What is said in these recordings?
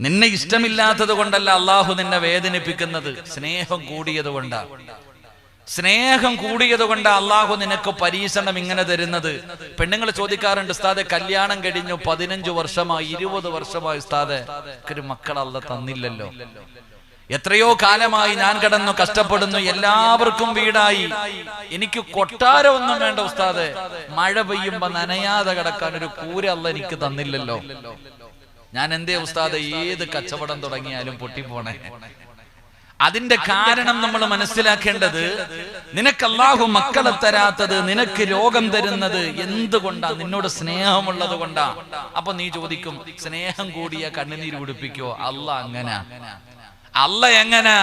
നിന്നെ ഇഷ്ടമില്ലാത്തത് കൊണ്ടല്ല അള്ളാഹു നിന്നെ വേദനിപ്പിക്കുന്നത്. സ്നേഹം കൂടിയത് കൊണ്ടാണ് സ്നേഹം കൂടിയത് കൊണ്ട് അള്ളാഹു നിനക്ക് പരീക്ഷണം ഇങ്ങനെ തരുന്നത്. പെണ്ണുങ്ങൾ ചോദിക്കാറുണ്ട് ഉസ്താദെ കല്യാണം കഴിഞ്ഞു പതിനഞ്ചു വർഷമായി ഇരുപത് വർഷമായി ഉസ്താദെ ഒരു മക്കൾ അല്ല തന്നില്ലല്ലോ. എത്രയോ കാലമായി ഞാൻ കിടന്നു കഷ്ടപ്പെടുന്നു എല്ലാവർക്കും വീടായി. എനിക്ക് കൊട്ടാരമൊന്നും വേണ്ട ഉസ്താദെ. മഴ പെയ്യുമ്പോ നനയാതെ കിടക്കാൻ ഒരു കൂര അല്ല എനിക്ക് തന്നില്ലല്ലോ. ഞാൻ എന്തേ ഉസ്താദ് ഏത് കച്ചവടം തുടങ്ങിയാലും പൊട്ടിപ്പോണേ. അതിന്റെ കാരണം നമ്മൾ മനസ്സിലാക്കേണ്ടത് നിനക്ക് അള്ളാഹു മക്കളെ തരാത്തത് നിനക്ക് രോഗം തരുന്നത് എന്തുകൊണ്ടാ? നിന്നോട് സ്നേഹമുള്ളത് കൊണ്ടാ? അപ്പൊ നീ ചോദിക്കും സ്നേഹം കൂടിയ കണ്ണുനീര് പിടിപ്പിക്കോ അല്ല അങ്ങനെ. അല്ല എങ്ങനെ?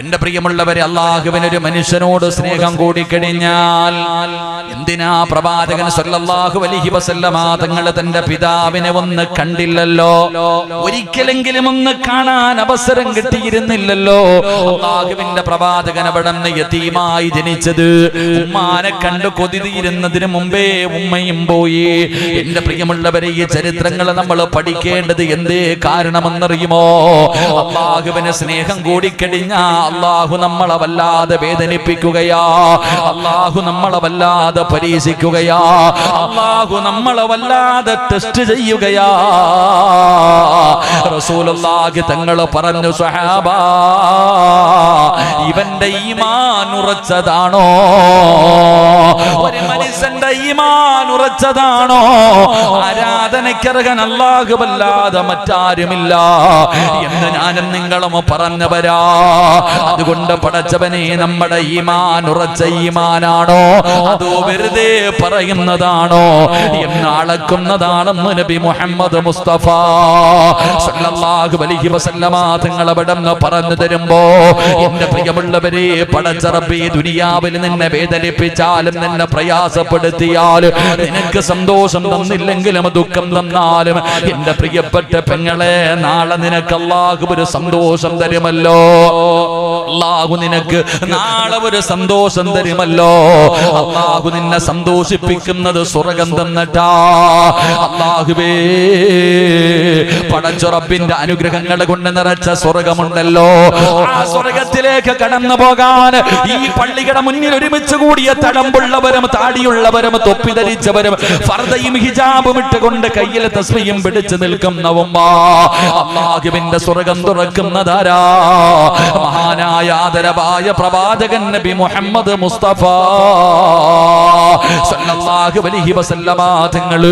എന്റെ പ്രിയമുള്ളവരെ അള്ളാഹുവിനൊരു മനുഷ്യനോട് സ്നേഹം കൂടി കഴിഞ്ഞാൽ എന്തിനാ പ്രവാചകൻ സല്ലല്ലാഹു അലൈഹി വസല്ലമ തങ്ങൾ തന്റെ പിതാവിനെ ഒന്ന് കണ്ടില്ലല്ലോ? ഒരിക്കലെങ്കിലും ഒന്ന് കാണാൻ അവസരം കിട്ടിയിരുന്നില്ലല്ലോ? അള്ളാഹുവിന്റെ പ്രവാചകൻ അവിടെ യതീമായി ജനിച്ചത്. ഉമ്മാനെ കണ്ട് കൊതിരുന്നതിന് മുമ്പേ ഉമ്മയും പോയി. എന്റെ പ്രിയമുള്ളവരെ ഈ ചരിത്രങ്ങൾ നമ്മൾ പഠിക്കേണ്ടത് എന്തേ കാരണമെന്നറിയുമോ? അള്ളാഹുവിന് സ്നേഹം കൂടിക്കഴിഞ്ഞാ അള്ളാഹു നമ്മളെ വല്ലാതെ വേദനിപ്പിക്കുകയാ. അള്ളാഹു നമ്മളെ വല്ലാതെ പരീക്ഷിക്കുകയാ. അള്ളാഹു നമ്മളെ വല്ലാതെ ടെസ്റ്റ് ചെയ്യുകയാ. റസൂലുള്ളാഹി തങ്ങൾ പറഞ്ഞു സ്വഹാബ ഇവന്റെ ഈമാൻ ഉറച്ചതാണോ? ഒരു മനുഷ്യന്റെ ഈമാൻ ഉറച്ചതാണോ? ആരാധനയ്ക്കർഹൻ അല്ലാഹുവല്ലാതെ മറ്റാരുമില്ല. എന്ന് ഞാനും നിങ്ങളും പറഞ്ഞവരാ. അതുകൊണ്ട് പടച്ചവനെ നമ്മുടെ ഈമാൻ ഉറച്ച ഈമാനാണോ? അതോ വെറുതെ പറയുന്നതാണോ? എന്നാളക്കുന്നതാണെന്ന് നബി മുഹമ്മദ് മുസ്തഫ സല്ലല്ലാഹു അലൈഹി വസല്ലമ തങ്ങൾ പറഞ്ഞു തരുമ്പോ എന്റെ പ്രിയമുള്ളവരെ പടച്ചറബി ദുനിയാവിൽ നിന്നെ വേദനിപ്പിച്ചാലും നിന്നെ പ്രയാസപ്പെടുത്തിയാലും നിനക്ക് സന്തോഷം തന്നില്ലെങ്കിലും ദുഃഖം തന്നാലും എന്റെ പ്രിയപ്പെട്ട പെങ്ങളെ നാളെ നിനക്ക് അള്ളാഹു ഒരു സന്തോഷം തരുമല്ലോ. അള്ളാഹു നിനക്ക് നാളെ ഒരു സന്തോഷം തരുമല്ലോ. അള്ളാഹു നിന്നെ സന്തോഷിപ്പിക്കുന്നത് സ്വർഗം തന്നിട്ടാ. അള്ളാഹുവേ പടച്ചുറപ്പിന്റെ അനുഗ്രഹങ്ങൾ കൊണ്ട് നിറച്ച സ്വർഗമുണ്ടല്ലോ. ആ സ്വർഗത്തിലേക്ക് കടന്നു പോകാൻ ഈ പള്ളിയുടെ മുന്നിൽ ഒരുമിച്ച് കൂടിയ തടമ്പുള്ളവരും താടിയുള്ളവരും തൊപ്പി ധരിച്ചവരും ഫർദയും ഹിജാബും ഇട്ടുകൊണ്ട് കയ്യിൽ തസ്മയും പിടിച്ചു നിൽക്കുന്നവുമ്പ അള്ളാഹുവിന്റെ സ്വർഗം തുറക്കുന്നതാരാ മഹാനായ ആദരവായ പ്രവാചകൻ നബി മുഹമ്മദ് മുസ്തഫ. സല്ലല്ലാഹു അലൈഹി വസല്ലമ തങ്ങൾ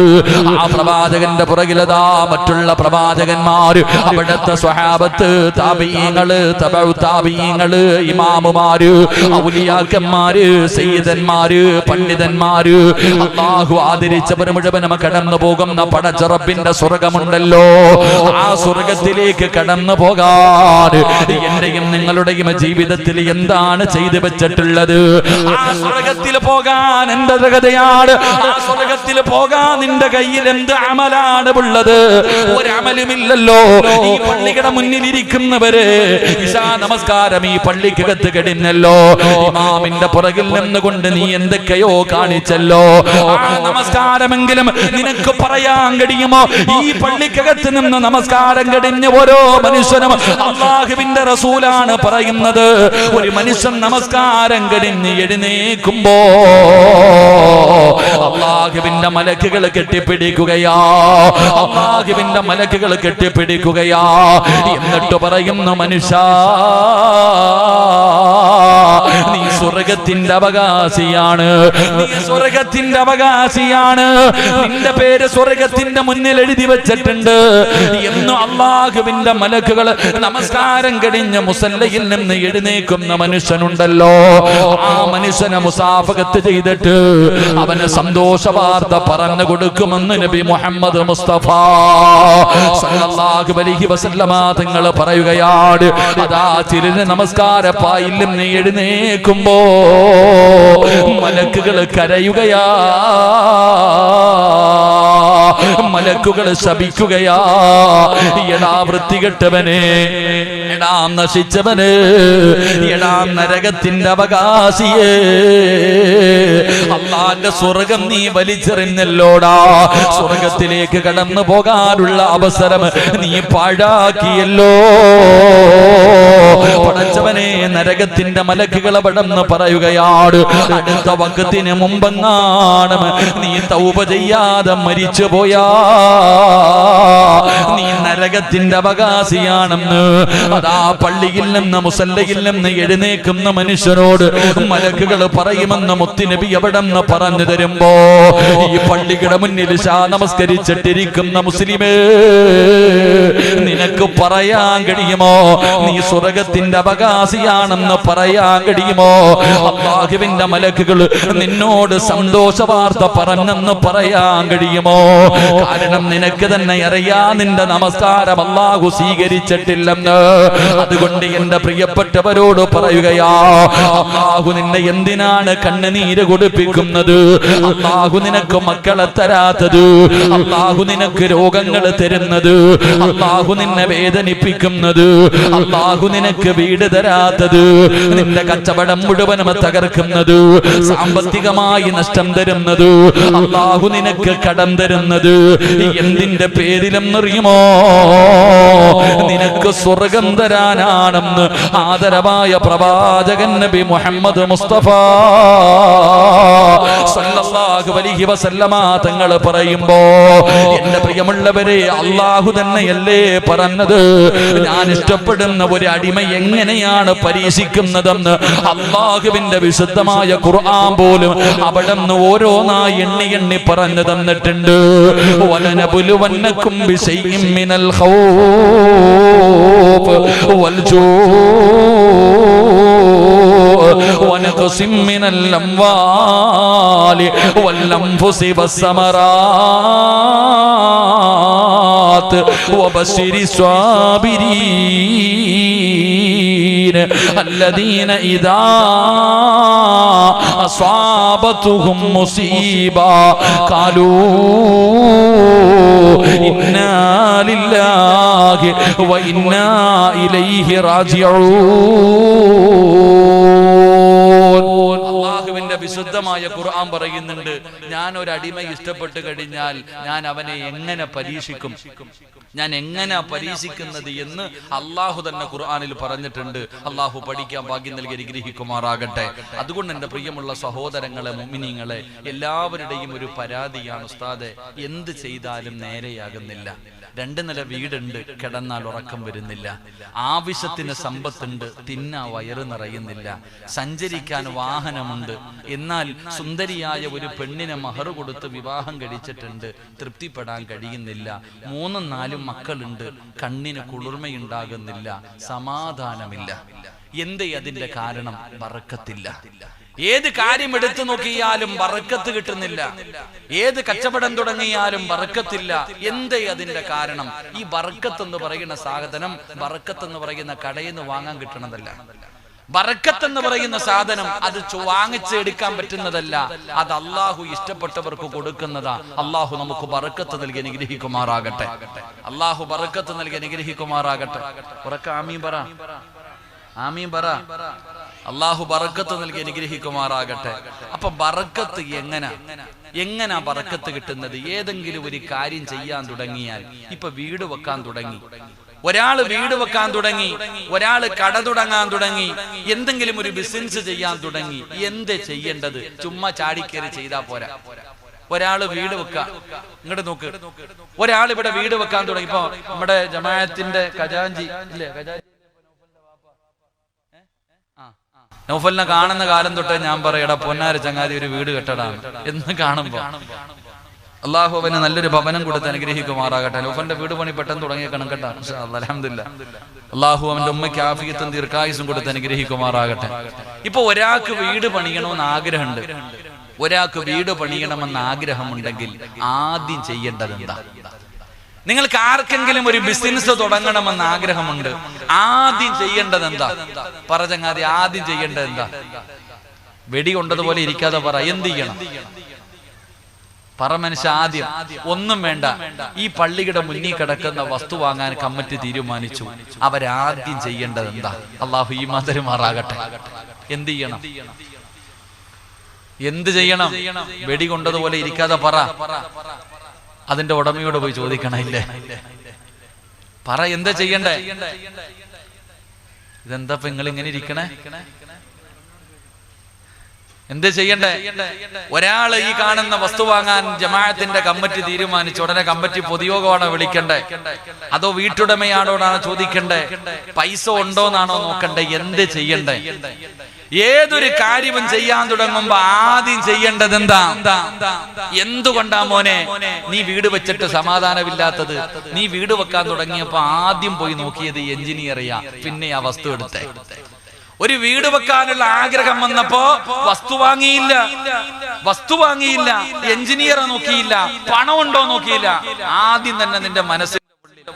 ആ പ്രവാചകന്റെ പുറകിലതാ മറ്റുള്ള പ്രവാചകന്മാര് അവിടുത്തെ സ്വഹാബത്ത് താപീയങ്ങൾ തബഉ താബീങ്ങൾ ഇമാമുമാര് ഔലിയാക്കന്മാര് സയ്യിദന്മാര് പണ്ഡിതന്മാര് അള്ളാഹു ആദരിച്ചവർ മുഴുവൻ കടന്നു പോകുന്ന പടച്ചറപ്പിന്റെ സ്വർഗമുണ്ടല്ലോ. ആ സ്വർഗത്തിലേക്ക് കടന്നു പോകാൻ എന്റെയും നിങ്ങളുടെയും ജീവിതത്തിൽ എന്താണ് ചെയ്തു വെച്ചിട്ടുള്ളത്? സ്വർഗത്തിൽ പോകാൻ എന്റെ ആ സ്വർഗത്തിൽ പോകാൻ നിന്റെ കയ്യിൽ എന്ത് അമലാണ് ഉള്ളത്? ഒരമലുമില്ലല്ലോ. ഈ പള്ളിയുടെ മുന്നിൽ ഇഷാ നമസ്കാരം ഈ പള്ളിക്കകത്ത് കഴിഞ്ഞല്ലോ ഇമാമിന്റെ പുറകിൽ നിന്നുകൊണ്ട് നീ എന്തൊക്കെയോ കാണിച്ചല്ലോ. നമസ്കാരമെങ്കിലും നിനക്ക് പറയാൻ കഴിയുമോ? ഈ പള്ളിക്കകത്ത് നിന്ന് നമസ്കാരം കഴിഞ്ഞ ഓരോ മനുഷ്യനും അള്ളാഹുവിന്റെ റസൂലാണ് പറയുന്നത്. ഒരു മനുഷ്യൻ നമസ്കാരം കഴിഞ്ഞ് എഴുന്നേക്കുമ്പോ അള്ളാഹുവിന്റെ മലക്കുകൾ കെട്ടിപ്പിടിക്കുകയാ. അള്ളാഹുവിന്റെ മലക്കുകൾ കെട്ടിപ്പിടിക്കുകയാ. എന്നിട്ട് പറയുന്ന മനുഷ്യ നീ സ്വർഗത്തിന്റെ അവകാശിയാണ്. നീ സ്വർഗത്തിന്റെ അവകാശിയാണ്. നിന്റെ പേര് സ്വർഗത്തിന്റെ മുന്നിൽ എഴുതി വെച്ചിട്ടുണ്ട്. എന്നും അള്ളാഹുവിന്റെ മലക്കുകൾ നമസ്കാരം കഴിഞ്ഞ മുസല്ലയിൽ നിന്ന് എഴുന്നേക്കുന്ന മനുഷ്യനുണ്ടല്ലോ. ആ മനുഷ്യനെ മുസാഫകത്ത് ചെയ്തിട്ട് അവന് സന്തോഷ വാർത്ത പറഞ്ഞു കൊടുക്കുമെന്ന് നബി മുഹമ്മദ് മുസ്തഫ സല്ലല്ലാഹു അലൈഹി തങ്ങൾ പറയുകയാണ്. അതാ തിരുന് നമസ്കാര പായിൽ നിന്ന് എഴുന്നേക്കുമ്പോ മലക്കുകൾ കരയുകയാ. മലക്കുകൾ ശപിക്കുകയാ. എടാ വൃത്തികെട്ടവനെ. എടാ നശിച്ചവന് എടാം നരകത്തിന്റെ അവകാശിയേ. അള്ളാന്റെ സ്വർഗം നീ വലിച്ചെറിഞ്ഞല്ലോടാ. സ്വർഗത്തിലേക്ക് കടന്നു പോകാനുള്ള അവസരം നീ പാഴാക്കിയല്ലോ. പടച്ചവനെ നരകത്തിന്റെ മലക്കുകളെ പടന്ന് പറയുകയാണ്. അടുത്ത വക്കത്തിന് മുമ്പെങ്ങാണ് നീ തൗപ ചെയ്യാതെ മരിച്ചു പോയാ. നീ നരകത്തിന്റെ അവകാശിയാണെന്ന്. അതാ പള്ളിയിൽ നിന്ന് മുസല്ലയിൽ നിന്ന് എഴുന്നേക്കുന്ന മനുഷ്യരോട് മലക്കുകൾ പറയുമെന്ന് മുത്തിനബി എവിടെ നിന്ന് പറഞ്ഞു തരുമ്പോ? ഈ പള്ളിയുടെ മുന്നിൽ ഷാ നമസ്കരിച്ചിട്ടിരിക്കുന്ന മുസ്ലിമേ നിനക്ക് പറയാൻ കഴിയുമോ? നീ സ്വർഗത്തിന്റെ അവകാശിയാണെന്ന് പറയാൻ കഴിയുമോ? അള്ളാഹുവിന്റെ മലക്കുകൾ നിന്നോട് സന്തോഷ വാർത്ത പറഞ്ഞെന്ന് പറയാൻ കഴിയുമോ? കാരണം നിനക്ക് തന്നെ അറിയാ നിന്റെ നമസ്കാരം അള്ളാഹു സ്വീകരിച്ചിട്ടില്ലെന്ന്. അതുകൊണ്ട് എന്റെ പ്രിയപ്പെട്ടവരോട് പറയുകയാ അള്ളാഹു നിന്നെ എന്തിനാണ് കണ്ണുനീര് കൊടുപ്പിക്കുന്നത്? അള്ളാഹു നിനക്ക് മക്കളെ തരാത്തത്? അള്ളാഹു നിനക്ക് രോഗങ്ങൾ തരുന്നത്? അള്ളാഹു നിന്നെ വേദനിപ്പിക്കുന്നത്? അള്ളാഹു നിനക്ക് വീട് തരാത്തത്? നിന്റെ കച്ചവടം മുഴുവനും തകർക്കുന്നത്? സാമ്പത്തികമായി നഷ്ടം തരുന്നത്? അള്ളാഹു നിനക്ക് കടം തരുന്നത്? എന്തിന്റെ പേരിലെന്നറിയുമോ? നിനക്ക് സ്വർഗം തരാനാണെന്ന് ആദരവായ പ്രവാചകൻ നബി മുഹമ്മദ് മുസ്തഫ സല്ലല്ലാഹു അലൈഹി വസല്ലമ തങ്ങൾ പറയുമ്പോ എന്റെ പ്രിയമുള്ളവരെ അള്ളാഹു തന്നെയല്ലേ പറഞ്ഞത്? ഞാൻ ഇഷ്ടപ്പെടുന്ന ഒരു അടിമ എങ്ങനെയാണ് പരീക്ഷിക്കുന്നതെന്ന്? അള്ളാഹുവിന്റെ വിശുദ്ധമായ ഖുർആൻ പോലും അവിടെ നിന്ന് ഓരോന്നായി എണ്ണി എണ്ണി പറഞ്ഞു തന്നിട്ടുണ്ട്. വലനപുലുവന്നക്കും മിനൽ ഖൗഫ്. ونقص من الأموال والأنفس والثمرات وبشر الصابرين الذين إذا അസ്വാബത്തുഹും മുസീബ. കാലൂ ഇന്നാലില്ലാഹി വ ഇന്നാ ഇലൈഹി റാജിഊൻ. വിശുദ്ധമായ ഖുർആൻ പറയുന്നുണ്ട് ഞാൻ ഒരു അടിമ ഇഷ്ടപ്പെട്ട് കഴിഞ്ഞാൽ ഞാൻ അവനെ എങ്ങനെ പരീക്ഷിക്കും? ഞാൻ എങ്ങനെ പരീക്ഷിക്കുന്നത് എന്ന് അള്ളാഹു തന്നെ ഖുർആാനിൽ പറഞ്ഞിട്ടുണ്ട്. അള്ളാഹു പഠിക്കാൻ ഭാഗ്യം നൽകി അനുഗ്രഹിക്കുമാറാകട്ടെ. അതുകൊണ്ട് എന്റെ പ്രിയമുള്ള സഹോദരങ്ങളെ മുമിനിങ്ങളെ എല്ലാവരുടെയും ഒരു പരാതിയാണ് ഉസ്താദെ എന്ത് ചെയ്താലും നേരെയാകുന്നില്ല. രണ്ട് നില വീടുണ്ട് കിടന്നാൽ ഉറക്കം വരുന്നില്ല. ആവശ്യത്തിന് സമ്പത്തുണ്ട് തിന്ന വയറ് നിറയുന്നില്ല. സഞ്ചരിക്കാൻ വാഹനമുണ്ട്. എന്നാൽ സുന്ദരിയായ ഒരു പെണ്ണിനെ മഹർ കൊടുത്ത് വിവാഹം കഴിച്ചിട്ടുണ്ട് തൃപ്തിപ്പെടാൻ കഴിയുന്നില്ല. മൂന്നും നാലും മക്കളുണ്ട് കണ്ണിന് കുളിർമയുണ്ടാകുന്നില്ല സമാധാനമില്ല. എന്തേ അതിന്റെ കാരണം? വറക്കത്തില്ല. ഏത് കാര്യം എടുത്തു നോക്കിയാലും വറക്കത്ത് കിട്ടുന്നില്ല. ഏത് കച്ചവടം തുടങ്ങിയാലും വറക്കത്തില്ല. എന്തേ അതിന്റെ കാരണം? ഈ വറക്കത്ത് എന്ന് പറയുന്ന സാധനം വറക്കത്ത് എന്ന് പറയുന്ന കടയിൽ നിന്ന് വാങ്ങാൻ കിട്ടണതല്ല. ബറക്കത്ത് എന്ന് പറയുന്ന സാധനം അത് വാങ്ങിച്ചെടുക്കാൻ പറ്റുന്നതല്ല. അത് അള്ളാഹു ഇഷ്ടപ്പെട്ടവർക്ക് കൊടുക്കുന്നതാ. അള്ളാഹു നമുക്ക് ബറക്കത്ത് നൽകി അനുഗ്രഹിക്കുമാറാകട്ടെ. അള്ളാഹു ബറക്കത്ത് നൽകി അനുഗ്രഹിക്കുമാറാകട്ടെ. ഉറക്ക ആമീൻ പറ. ആമീം പറ. അള്ളാഹു ബറക്കത്ത് നൽകി അനുഗ്രഹിക്കുമാറാകട്ടെ. അപ്പൊ ബറക്കത്ത് എങ്ങനെ? എങ്ങനാ ബറക്കത്ത് കിട്ടുന്നത്? ഏതെങ്കിലും ഒരു കാര്യം ചെയ്യാൻ തുടങ്ങിയാൽ ഇപ്പൊ വീട് വെക്കാൻ തുടങ്ങി. ഒരാൾ വീട് വെക്കാൻ തുടങ്ങി. ഒരാൾ കട തുടങ്ങാൻ തുടങ്ങി. എന്തെങ്കിലും ഒരു ബിസിനസ് ചെയ്യാൻ തുടങ്ങി. എന്ത് ചെയ്യേണ്ടത്? ചുമ്മാ ചാടിക്കേറി ചെയ്താ പോരാ. ഒരാൾ വീട് വെക്കാം. ഇങ്ങോട്ട് നോക്ക്. ഒരാൾ ഇവിടെ വീട് വെക്കാൻ തുടങ്ങി. ഇപ്പൊ നമ്മുടെ ജമായത്തിന്റെ ഖജാഞ്ചി ഇല്ലേ? നൗഫലിനെ കാണുന്ന കാലം തൊട്ടേ ഞാൻ പറയടാ പൊന്നാര ചങ്ങാതി ഒരു വീട് കെട്ടടാണ് എന്ന് കാണുമ്പോ അള്ളാഹു അവന് നല്ലൊരു ഭവനം കൊടുത്ത് അനുഗ്രഹിക്കുമാറാകട്ടെ. നൗഫലിന്റെ വീട് പണി പെട്ടെന്ന് തുടങ്ങിയ കേട്ടോ. അലഹമില്ല അള്ളാഹു അവന്റെ ഉമ്മയ്ക്ക് ആഫിയത്തും ദീർഘായുസും കൊടുത്ത് അനുഗ്രഹിക്കുമാറാകട്ടെ. ഇപ്പൊ ഒരാൾക്ക് വീട് പണിയണമെന്ന് ആഗ്രഹമുണ്ട്. ഒരാൾക്ക് വീട് പണിയണമെന്ന് ആഗ്രഹമുണ്ടെങ്കിൽ ആദ്യം ചെയ്യേണ്ടത് എന്താ? നിങ്ങൾക്ക് ആർക്കെങ്കിലും ഒരു ബിസിനസ് തുടങ്ങണമെന്ന് ആഗ്രഹമുണ്ട്. ആദ്യം ചെയ്യേണ്ടത് എന്താ? പറ ചങ്ങാതി ആദ്യം ചെയ്യേണ്ടത് എന്താ? വെടി കൊണ്ടതുപോലെ ഇരിക്കാതെ പറ എന്ത് ചെയ്യണം? പറ മനുഷ്യ ആദ്യം ഒന്നും വേണ്ട. ഈ പള്ളിയുടെ മുന്നിൽ കിടക്കുന്ന വസ്തു വാങ്ങാൻ കമ്മിറ്റി തീരുമാനിച്ചു. അവരാദ്യം ചെയ്യേണ്ടത് എന്താ? അള്ളാഹു ഈ മാതരുമാറാകട്ടെ എന്ത് ചെയ്യണം? എന്ത് ചെയ്യണം? വെടി കൊണ്ടതുപോലെ ഇരിക്കാതെ പറ. അതിന്റെ ഉടമയോട് പോയി ചോദിക്കണില്ലേ പറ എന്താ ചെയ്യണ്ടേ? ഇതെന്താ നിങ്ങൾ ഇങ്ങനെ ഇരിക്കണേ? എന്ത് ചെയ്യണ്ടേ? ഒരാൾ ഈ കാണുന്ന വസ്തു വാങ്ങാൻ ജമാഅത്തിന്റെ കമ്മിറ്റി തീരുമാനിച്ചു ഉടനെ കമ്മിറ്റി പൊതുയോഗമാണോ വിളിക്കണ്ടേ? അതോ വീട്ടുടമയാണോടാണോ ചോദിക്കണ്ടേ? പൈസ ഉണ്ടോന്നാണോ നോക്കണ്ടേ? എന്ത് ചെയ്യണ്ടേ? ഏതൊരു കാര്യവും ചെയ്യാൻ തുടങ്ങുമ്പോ ആദ്യം ചെയ്യേണ്ടത് എന്താ എന്തുകൊണ്ടാ മോനെ നീ വീട് വെച്ചിട്ട് സമാധാനമില്ലാത്തത്? നീ വീട് വെക്കാൻ തുടങ്ങിയപ്പോ ആദ്യം പോയി നോക്കിയത് എഞ്ചിനീയറിയാ പിന്നെ ആ വസ്തു എടുത്തേ. ഒരു വീട് വെക്കാനുള്ള ആഗ്രഹം വന്നപ്പോ വസ്തു വാങ്ങിയില്ല. വസ്തു വാങ്ങിയില്ല എഞ്ചിനീയറെ നോക്കിയില്ല പണമുണ്ടോ നോക്കിയില്ല. ആദ്യം തന്നെ നിന്റെ മനസ്സിൽ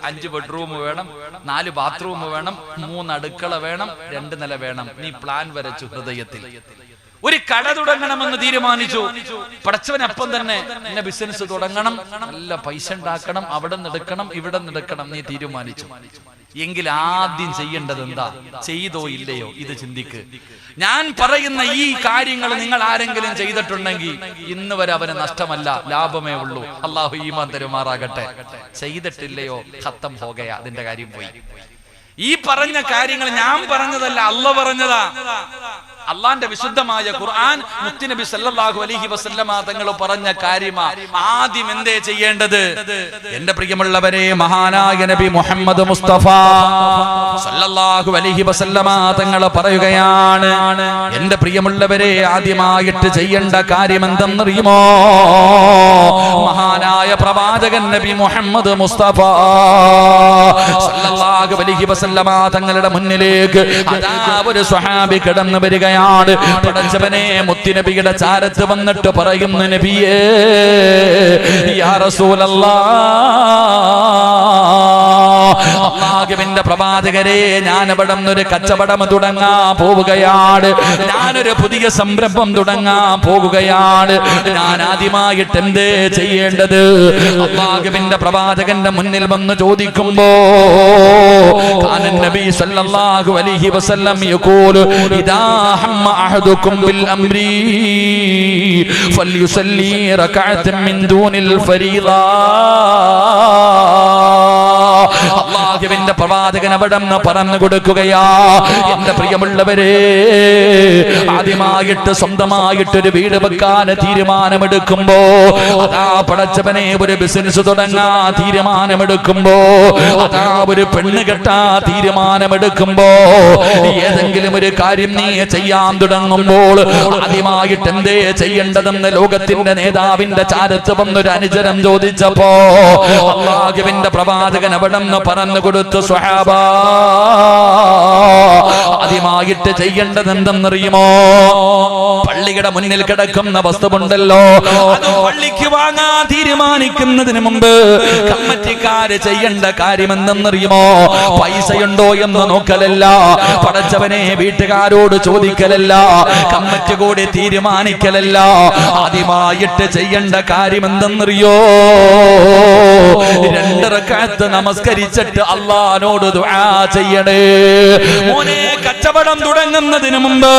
അഞ്ച് ബെഡ്റൂം വേണം നാല് ബാത്റൂം വേണം മൂന്ന് അടുക്കള വേണം രണ്ട് നില വേണം. നീ പ്ലാൻ വരച്ചു ഹൃദയത്തിൽ. ഒരു കട തുടങ്ങണമെന്ന് തീരുമാനിച്ചു. പടച്ചവനപ്പം തന്നെ എന്നെ ബിസിനസ് തുടങ്ങണം. നല്ല പൈസ ഉണ്ടാക്കണം. അവിടെ നിന്നെടുക്കണം ഇവിടെ നിന്നെടുക്കണം നീ തീരുമാനിച്ചു. എങ്കിൽ ആദ്യം ചെയ്യേണ്ടത് എന്താ? ചെയ്തോ ഇല്ലയോ? ഇത് ചിന്തിക്ക്. ഞാൻ പറയുന്ന ഈ കാര്യങ്ങൾ നിങ്ങൾ ആരെങ്കിലും ചെയ്തിട്ടുണ്ടെങ്കിൽ ഇന്ന് വരെ അവന് നഷ്ടമല്ല ലാഭമേ ഉള്ളൂ. അള്ളാഹു ഈമാൻ തരുമാറാകട്ടെ. ചെയ്തിട്ടില്ലയോ? ഖത്തം പോകയാ. അതിന്റെ കാര്യം പോയി. ഈ പറഞ്ഞ കാര്യങ്ങൾ ഞാൻ പറഞ്ഞതല്ല അല്ല പറഞ്ഞതാ. അള്ളാന്റെ വിശുദ്ധമായ ഖുർആൻ മുത്തുനബി സല്ലല്ലാഹു അലൈഹി വസല്ലമ തങ്ങൾ പറഞ്ഞ കാര്യമാ ആദ്യം എന്തേ ചെയ്യേണ്ടത്? എന്റെ പ്രിയമുള്ളവരെ മഹാനായ നബി മുഹമ്മദ് മുസ്തഫ സല്ലല്ലാഹു അലൈഹി വസല്ലമ തങ്ങൾ പറയുകയാണ് എന്റെ പ്രിയമുള്ളവരെ ആദ്യമായിട്ട് ചെയ്യേണ്ട കാര്യം എന്തെന്നറിയുമോ? മഹാനായ പ്രവാചകൻ നബി മുഹമ്മദ് മുസ്തഫ സല്ലല്ലാഹു അലൈഹി വസല്ലമ തങ്ങളുടെ മുന്നിലേക്ക് ഒരു സ്വഹാബി കടന്നു പറയാണ് പടച്ചവനെ മുത്തിനബിയുടെ ചാരത്ത് വന്നിട്ട് പറയുന്ന നബിയേ യാ പ്രവാചകരെ ഞാൻ അവിടെ ഒരു കച്ചവടം തുടങ്ങാൻ പോവുകയാണ്. ഞാനൊരു പുതിയ സംരംഭം തുടങ്ങാൻ പോവുകയാണ്. ഞാൻ ആദ്യമായിട്ട് എന്തേ ചെയ്യേണ്ടത്? അള്ളാഹുവിന്റെ പ്രവാചകന്റെ മുന്നിൽ വന്ന് ചോദിക്കുമ്പോ നബി സല്ലല്ലാഹു അലൈഹി വസല്ലം യഖൂലു ഇദാ هم أحدكم بالأمر فليصلي ركعة من دون الفريضة. അള്ളാഹുവിന്റെ പ്രവാചകൻ അവിടെന്ന് പറഞ്ഞു കൊടുക്കുകയാ. എന്റെ പ്രിയമുള്ളവരെ ആദ്യമായിട്ട് സ്വന്തമായിട്ട് ഒരു വീട് വെക്കാൻ തീരുമാനമെടുക്കുമ്പോ അതാ പടച്ചവനെ ഒരു ബിസിനസ് തുടങ്ങാ തീരുമാനമെടുക്കുമ്പോ അതാ ഒരു പെണ്ണ് കെട്ടാ തീരുമാനമെടുക്കുമ്പോ ഏതെങ്കിലും ഒരു കാര്യം നീ ചെയ്യാൻ തുടങ്ങുമ്പോൾ ആദ്യമായിട്ട് എന്തേ ചെയ്യേണ്ടതെന്ന് ലോകത്തിന്റെ നേതാവിന്റെ ചാരത്ത് വന്നൊരു അനുചരം ചോദിച്ചപ്പോ അള്ളാഹുവിന്റെ പ്രവാചകൻ അവിടെ നിന്ന് പറഞ്ഞു കൊടുത്തു സ്വഹാബ. ആദ്യമായിട്ട് ചെയ്യേണ്ടത് എന്തെന്നറിയുമോ? പള്ളിയുടെ മുന്നിൽ കിടക്കുന്ന വസ്തുണ്ടല്ലോ പള്ളിക്ക് വാങ്ങാൻ തീരുമാനിക്കുന്നതിന് മുമ്പ് കമ്മറ്റിക്കാര് ചെയ്യേണ്ട കാര്യം എന്തെന്നറിയുമോ? പൈസയുണ്ടോ എന്ന് നോക്കലല്ല. പടച്ചവനെ വീട്ടുകാരോട് ചോദിക്കലല്ല. കമ്മറ്റി കൂടി തീരുമാനിക്കലല്ല. ആദ്യമായിട്ട് ചെയ്യേണ്ട കാര്യം എന്തെന്നറിയോ? രണ്ടിറക്കാത്ത് നമസ്കരിച്ചിട്ട് അള്ളഹാനോട് ചെയ്യണേ. മോനെ കച്ചവടം തുടങ്ങുന്നതിന് മുമ്പ്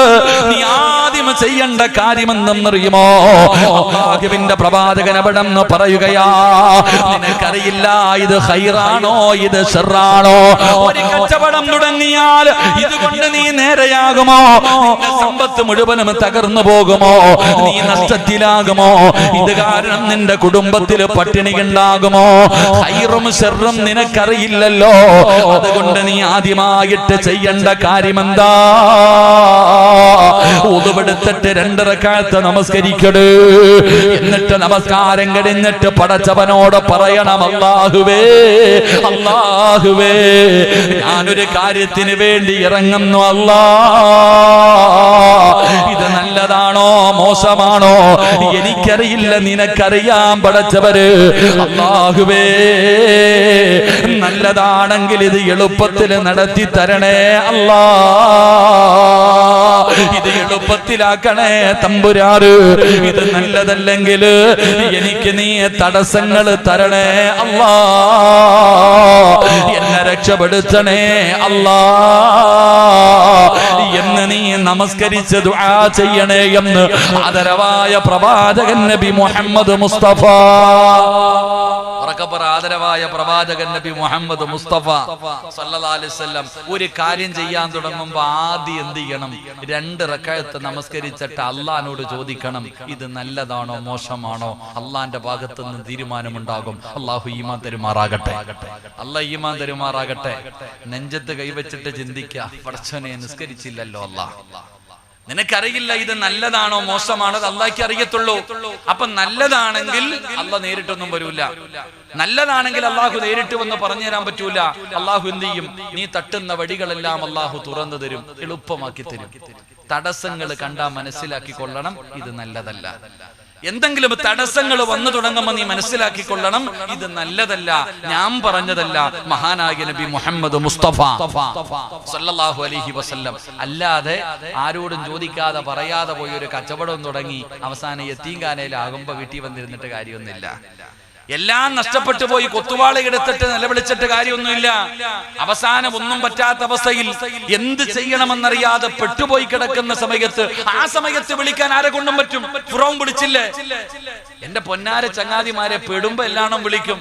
നീ ആദ്യം ചെയ്യേണ്ട കാര്യം എന്തെന്നറിയുമോ അള്ളാഹുവിന്റെ പ്രവാചകൻ അവിടെ പറയുകയാ നിനക്കറിയില്ല ഇത് ഹൈറാണോ ഇത് ഷെറാണോ ഒരു കച്ചവടം തുടങ്ങിയാൽ ഇതുകൊണ്ട് നീ നേരെയാകുമോ? സമ്പത്ത് മുഴുവനും തകർന്നു പോകുമോ? നീ നഷ്ടത്തിലാകുമോ? ഇത് കാരണം നിന്റെ കുടുംബത്തിൽ പട്ടിണി ഉണ്ടാകുമോ? ഹൈറും ഷെറും നിനക്കറിയില്ലല്ലോ. അതുകൊണ്ട് നീ ആദ്യമായിട്ട് ചെയ്യേണ്ട കാര്യമെന്താ? ഉതുപെടുത്തിട്ട് കാലത്ത് നമസ്കരിക്കട്. എന്നിട്ട് നമസ്കാരം കഴിഞ്ഞിട്ട് പടച്ചവനോട് പറയണം അള്ളാഹുവേ അള്ളാഹുവേ ഞാനൊരു കാര്യത്തിന് വേണ്ടി ഇറങ്ങുന്നു അല്ലാ. ഇത് നല്ലതാണോ മോശമാണോ? എനിക്കറിയില്ല നിനക്കറിയാം പടച്ചവര്. അള്ളാഹുവേ നല്ലതാണെങ്കിൽ ഇത് എളുപ്പത്തിൽ നടത്തി തരണേ അല്ലാ. ഇത് എളുപ്പത്തിലാക്കണേ തമ്പുരാറ് ഇത് നല്ലതല്ലെങ്കിൽ എനിക്ക് നീ തടസ്സങ്ങൾ തരണേ അല്ലാ. എന്നെ രക്ഷപ്പെടുത്തണേ അല്ലാ. എന്ന് നീ നമസ്കരിച്ച് ദുആ ചെയ്യണേ എന്ന് ആദരവായ പ്രവാചകൻ നബി മുഹമ്മദ് മുസ്തഫ. ഉറക്കെ ആദരവായ പ്രവാചകൻ നബി മുഹമ്മദ് മുസ്തഫ സല്ലാസ്വല്ലം ഒരു കാര്യം ചെയ്യാൻ തുടങ്ങുമ്പോ ആദ്യം എന്ത് ചെയ്യണം? രണ്ട് റക്കായത്ത് നമസ്കരിച്ചിട്ട് അള്ളഹാനോട് ചോദിക്കണം ഇത് നല്ലതാണോ മോശമാണോ? അള്ളാന്റെ ഭാഗത്ത് നിന്ന് തീരുമാനമുണ്ടാകും. അള്ളാഹു ഈമാൻ തരുമാറാകട്ടെ. അല്ല ഈമാൻ തരുമാറാകട്ടെ. നെഞ്ചത്ത് കൈവച്ചിട്ട് ചിന്തിക്ക പടച്ചവനെ നിസ്കരിച്ചില്ലല്ലോ അല്ല നിനക്കറിയില്ല ഇത് നല്ലതാണോ മോശമാണോ അത് അറിയത്തുള്ളൂ. അപ്പൊ നല്ലതാണെങ്കിൽ അല്ല നേരിട്ടൊന്നും വരൂല. നല്ലതാണെങ്കിൽ അള്ളാഹു നേരിട്ട് വന്ന് പറഞ്ഞു തരാൻ പറ്റൂല. അള്ളാഹു എന്ത് ചെയ്യും? നീ തട്ടുന്ന വടികളെല്ലാം അള്ളാഹു തുറന്നു തരും. എളുപ്പമാക്കി തരും. തടസ്സങ്ങൾ കണ്ടാ മനസ്സിലാക്കി കൊള്ളണം. ഇത് നല്ലതല്ല. എന്തെങ്കിലും തടസ്സങ്ങൾ വന്നു തുടങ്ങുമ്പോൾ നീ മനസ്സിലാക്കിക്കൊള്ളണം. ഇത് നല്ലതല്ല. ഞാൻ പറഞ്ഞതല്ല. മഹാനായ നബി മുഹമ്മദ് മുസ്തഫ സല്ലല്ലാഹു അലൈഹി വസല്ലം. അല്ലാതെ ആരോടും ചോദിക്കാതെ പറയാതെ പോയി ഒരു കച്ചവടം തുടങ്ങി അവസാനം എത്തീങ്കാനയിലാകുമ്പോ വീട്ടിൽ വന്നിരുന്നിട്ട് കാര്യമൊന്നുമില്ല. എല്ലാം നഷ്ടപ്പെട്ടു പോയി കൊത്തുവാള എടുത്തിട്ട് നിലവിളിച്ചിട്ട് കാര്യമൊന്നുമില്ല. അവസാനം ഒന്നും പറ്റാത്ത അവസ്ഥയിൽ എന്ത് ചെയ്യണമെന്നറിയാതെ പെട്ടുപോയി കിടക്കുന്ന സമയത്ത് ആ സമയത്ത് വിളിക്കാൻ ആരെ കൊണ്ടും പറ്റും? ഫുറോം വിളിച്ചില്ലേ? എന്റെ പൊന്നാര ചങ്ങാതിമാരെ പെടുമ്പോ എല്ലാണും വിളിക്കും.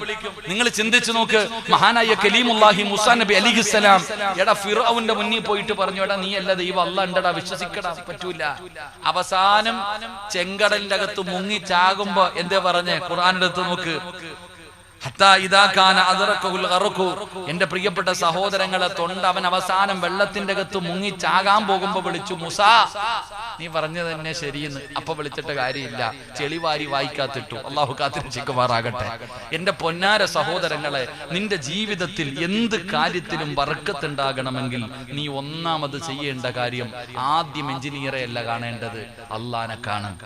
നിങ്ങൾ ചിന്തിച്ചു നോക്ക്. മഹാനായ കലീമുല്ലാഹി മുസാ നബി അലിഹിസ്സലാം എടാ ഫിറോവിന്റെ മുന്നിൽ പോയിട്ട് പറഞ്ഞു എടാ നീ അല്ല ദൈവം. അല്ല ഉണ്ടടാ വിശ്വസിക്കടാ. പറ്റൂല. അവസാനം ചെങ്കടലിന്റെ അകത്ത് മുങ്ങി ചാകുമ്പോ എന്തേ പറഞ്ഞേ? ഖുർആാനെടുത്ത് നോക്ക്. എന്റെ പ്രിയപ്പെട്ട സഹോദരങ്ങളെ തൊണ്ട അവൻ അവസാനം വെള്ളത്തിന്റെ അകത്ത് മുങ്ങി ചാകാൻ പോകുമ്പോ വിളിച്ചു മുസാ നീ പറഞ്ഞത് തന്നെ ശരിയെന്ന്. അപ്പൊ വിളിച്ചിട്ട് കാര്യമില്ല. ചെളിവാരി വായിക്കാത്തിട്ടു. അള്ളാഹു കാത്തിരക്ഷിക്കുമാറാകട്ടെ. എന്റെ പൊന്നാര സഹോദരങ്ങളെ നിന്റെ ജീവിതത്തിൽ എന്ത് കാര്യത്തിലും വറക്കത്തുണ്ടാകണമെങ്കിൽ നീ ഒന്നാമത് ചെയ്യേണ്ട കാര്യം ആദ്യം എഞ്ചിനീയറെ അല്ല കാണേണ്ടത്. അള്ളാനെ കാണാൻ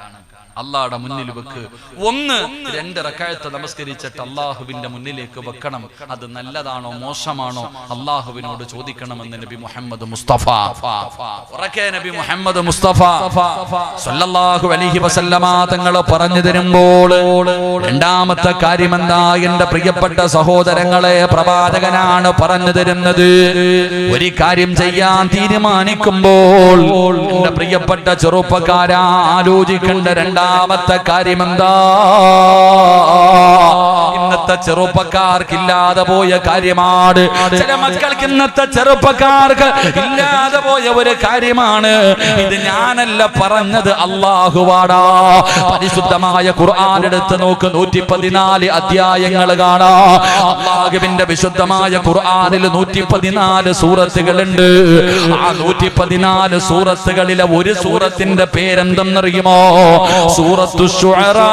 അള്ളാഹുടെ മുന്നിൽ വെക്ക് ഒന്ന് രണ്ട് റക്കായത്ത് നമസ്കരിച്ചിട്ട് അള്ളാഹുവിന്റെ മുന്നിലേക്ക് വെക്കണം. അത് നല്ലതാണോ മോശമാണോ? അള്ളാഹുവിനോട് ചോദിക്കണമെന്ന് നബി മുഹമ്മദ് മുസ്തഫ. നബി മുഹമ്മദ് മുസ്തഫ. അലൈഹി വസല്ലമ പറഞ്ഞു തരുമ്പോൾ രണ്ടാമത്തെ കാര്യം എന്താ എന്റെ പ്രിയപ്പെട്ട സഹോദരങ്ങളെ പ്രവാചകനാണ് പറഞ്ഞു തരുന്നത്. ഒരു കാര്യം ചെയ്യാൻ തീരുമാനിക്കുമ്പോൾ എന്റെ പ്രിയപ്പെട്ട ചെറുപ്പക്കാരാ ആലോചിക്കേണ്ട രണ്ടാമത്തെ കാര്യം എന്താ ഇന്നത്തെ ചെറുപ്പക്കാർക്കില്ലാതെ പോയ കാര്യമാണ്. ചില മക്കൾക്ക് ഇന്നത്തെ ചെറുപ്പക്കാർക്ക് ഇല്ലാതെ പോയ ഒരു കാര്യമാണ്. ഇത് ഞാനല്ല പറഞ്ഞത് അള്ളാഹുവാടാ പരിശുദ്ധമായ ഖുർആൻ എടുത്ത് നോക്ക് നൂറ്റി പതിനാല് അധ്യായങ്ങൾ കാണാ. അള്ളാഹുവിന്റെ വിശുദ്ധമായ ഖുർആനിൽ നൂറ്റി പതിനാല് സൂറത്തുകളുണ്ട്. ആ നൂറ്റി പതിനാല് സൂറത്തുകളിലെ ഒരു സൂറത്തിന്റെ പേരെന്തെന്നറിയുമോ? സൂറത്തു ഷുഅറാ.